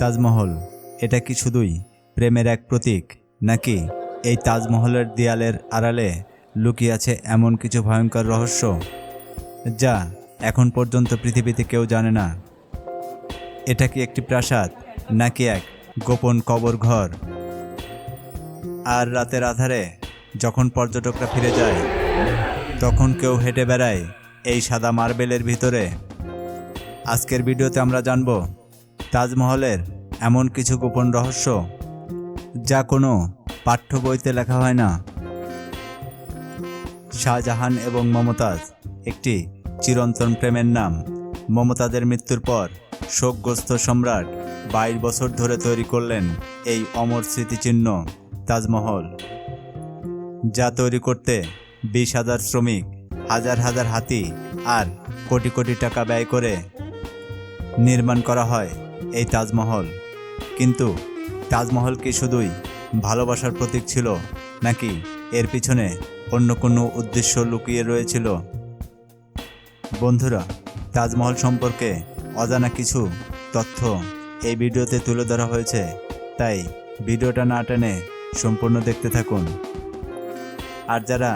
তাজমহল, এটা কি শুধুই প্রেমের এক প্রতীক, নাকি এই তাজমহলের দেয়ালের আড়ালে লুকিয়ে আছে এমন কিছু ভয়ঙ্কর রহস্য? যা এখন পর্যন্ত পৃথিবীতে কেউ জানে না। এটা কি একটি প্রাসাদ, নাকি এক গোপন কবর ঘর? আর রাতের আধারে যখন পর্যটকরা ফিরে যায়, তখন কেউ হেঁটে বেড়ায় এই সাদা মার্বেলের ভিতরে। আজকের ভিডিওতে আমরা জানব তাজমহলের এমন কিছু গোপন রহস্য যা কোনো পাঠ্য বইতে লেখা হয় না। শাহজাহান এবং মমতাজ একটি চিরন্তন প্রেমের নাম। মমতাজের মৃত্যুর পর শোকগ্রস্ত সম্রাট বাইশ বছর ধরে তৈরি করলেন এই অমর স্মৃতিচিহ্ন তাজমহল, যা তৈরি করতে বিশ হাজার শ্রমিক, হাজার হাজার হাতি আর কোটি কোটি টাকা ব্যয় করে নির্মাণ করা হয়। এই তাজমহল। কিন্তু তাজমহল কি শুধুই ভালোবাসার প্রতীক ছিল, নাকি এর পিছনে অন্য কোনো উদ্দেশ্য লুকিয়ে রয়েছিল? বন্ধুরা, তাজমহল সম্পর্কে অজানা কিছু তথ্য এই ভিডিওতে তুলে ধরা হয়েছে, তাই ভিডিওটা না টেনে সম্পূর্ণ দেখতে থাকুন। আর যারা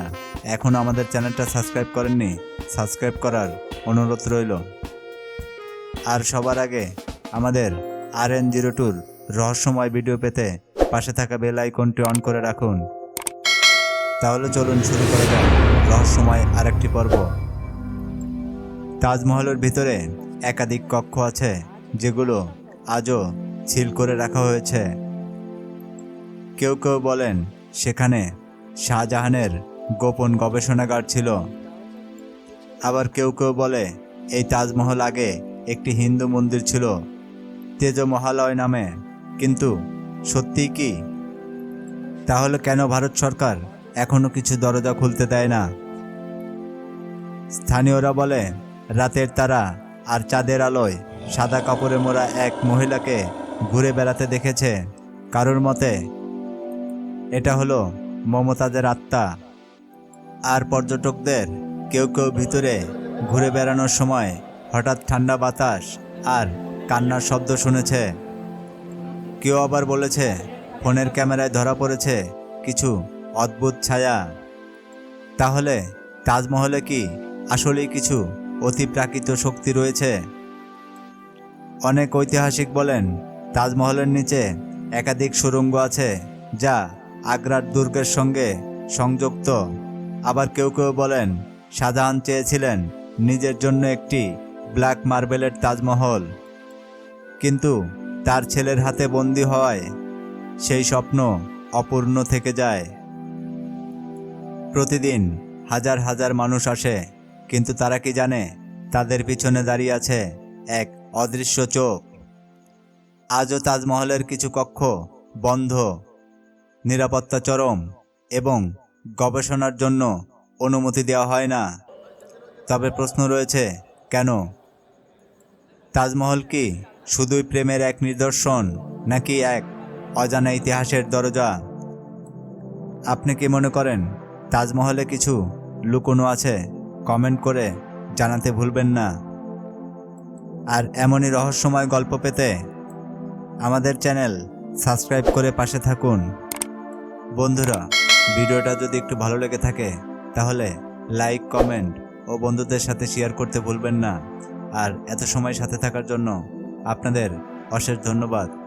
এখন আমাদের চ্যানেলটা সাবস্ক্রাইব করেননি, সাবস্ক্রাইব করার অনুরোধ রইল। আর সবার আগে আমাদের আর এন জিরো টুর রহস্যময় ভিডিও পেতে পাশে থাকা বেল আইকনটি অন করে রাখুন। তাহলে চলুন শুরু করা যাক রহস্যময় আরেকটি পর্ব। তাজমহলের ভিতরে একাধিক কক্ষ আছে, যেগুলো আজও সিল করে রাখা হয়েছে। কেউ কেউ বলেন সেখানে শাহজাহানের গোপন গবেষণাগার ছিল। আবার কেউ কেউ বলে এই তাজমহল আগে একটি হিন্দু মন্দির ছিল। তেজ মহালয় নামে। কিন্তু সত্যি কি? তাহলে কেন ভারত সরকার এখনও কিছু দরজা খুলতে দেয় না? স্থানীয়রা বলে, রাতের তারা আর চাঁদের আলোয় সাদা কাপড়ে মোড়া এক মহিলাকে ঘুরে বেড়াতে দেখেছে। কারোর মতে, এটা হলো মমতাজের আত্মা। আর পর্যটকদের কেউ কেউ ভিতরে ঘুরে বেড়ানোর সময় হঠাৎ ঠান্ডা বাতাস আর কান্নার শব্দ শুনেছে। কেউ আবার বলেছে, ফোনের ক্যামেরায় ধরা পড়েছে কিছু অদ্ভুত ছায়া। তাহলে তাজমহলে কি আসলেই কিছু অতিপ্রাকৃত শক্তি রয়েছে? অনেক ঐতিহাসিক বলেন, তাজমহলের নিচে একাধিক সুড়ঙ্গ আছে যা আগ্রার দুর্গের সঙ্গে সংযুক্ত। আবার কেউ কেউ বলেন শাহজাহান চেয়েছিলেন নিজের জন্য একটি ব্ল্যাক মার্বেলের তাজমহল। কিন্তু তার ছেলের হাতে বন্দি হওয়ায় সেই স্বপ্ন অপূর্ণ থেকে যায়। প্রতিদিন হাজার হাজার মানুষ আসে, কিন্তু তারা কি জানে তাদের পিছনে দাঁড়িয়ে আছে এক অদৃশ্য চোখ। আজও তাজমহলের কিছু কক্ষ বন্ধ, নিরাপত্তা চরম এবং গবেষণার জন্য অনুমতি দেওয়া হয় না। তবে প্রশ্ন রয়েছে, কেন? তাজমহল কি শুধুই প্রেমের এক নিদর্শন নাকি এক অজানা ইতিহাসের দরজা? আপনি কি মনে করেন তাজমহলে কিছু লুকোনো আছে? কমেন্ট করে জানাতে ভুলবেন না। আর এমনই রহস্যময় গল্প পেতে আমাদের চ্যানেল সাবস্ক্রাইব করে পাশে থাকুন। বন্ধুরা, ভিডিওটা যদি একটু ভালো লেগে থাকে, তাহলে লাইক, কমেন্ট ও বন্ধুদের সাথে শেয়ার করতে ভুলবেন না। আর এত সময় সাথে থাকার জন্য আপনাদের অশেষ ধন্যবাদ।